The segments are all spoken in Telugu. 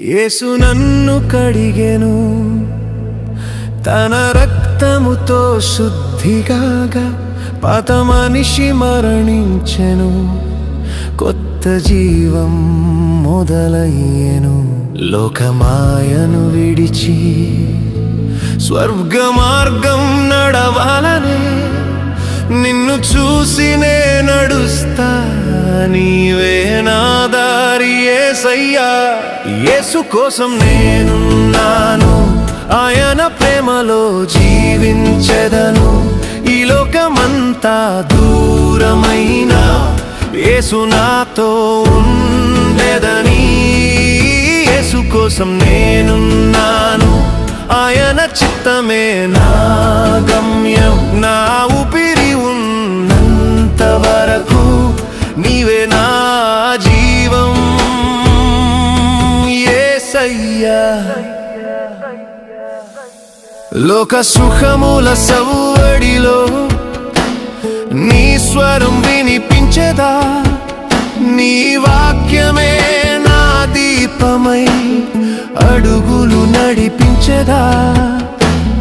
యేసు నన్ను కడిగెను. తన రక్తముతో శుద్ధిగాగా పాత మనిషి మరణించెను. కొత్త జీవం మొదలయ్యను. లోకమాయను విడిచి స్వర్గ మార్గం నడవాలనే నిన్ను చూసి నే నడుస్తా నీ ఏసయ్యా యేసు కోసం నేనున్నాను. ఆయన ప్రేమలో జీవించెదను. ఈ లోకమంతా దూరమైన యేసు నాతో ఉండెదని. యేసు కోసం నేనున్నాను. ఆయన చిత్తమే నా గమ్యం. నా ఊపిరి ఉన్నంత వరకు నీవే నా యేసయ్యా లోక సుఖముల సవ్వడిలో నీ స్వరం వినిపించదా? నీ వాక్యమే నా దీపమై అడుగులు నడిపించదా?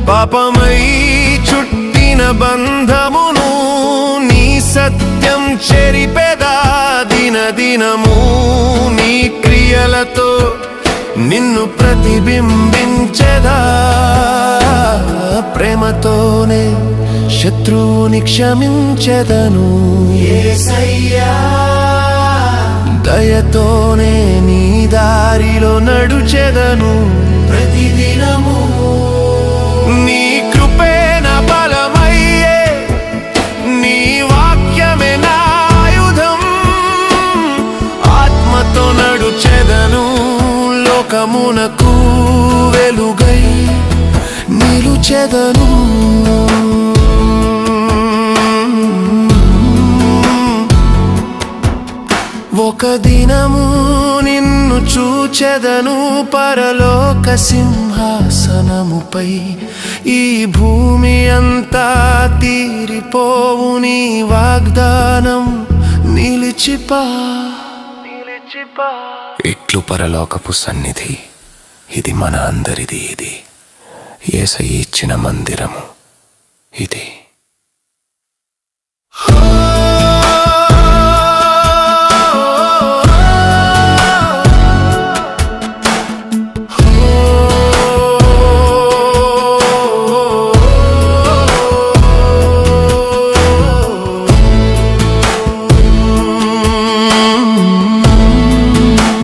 పాపమై చుట్టిన బంధమును నిన్ను ప్రతిబింబించదా ప్రేమతోనే శత్రువుని క్షమించెదను. దయతోనే నీ దారిలో నడుచెదను. ప్రతిదినము నీ కృపే లోకమునకు వెలుగై నిలుచెదను. ఒక దినము నిన్ను చూచెదను పరలోక సింహాసనముపై. ఈ భూమి అంతా తీరిపోవు నీ వాగ్దానం. నిలిచిపా. నిలిచిపా ఇట్లు పరలోకపు సన్నిధి. ఇది మన అందరిది ఇది. ఏసై ఇచ్చిన మందిరము. ఇది.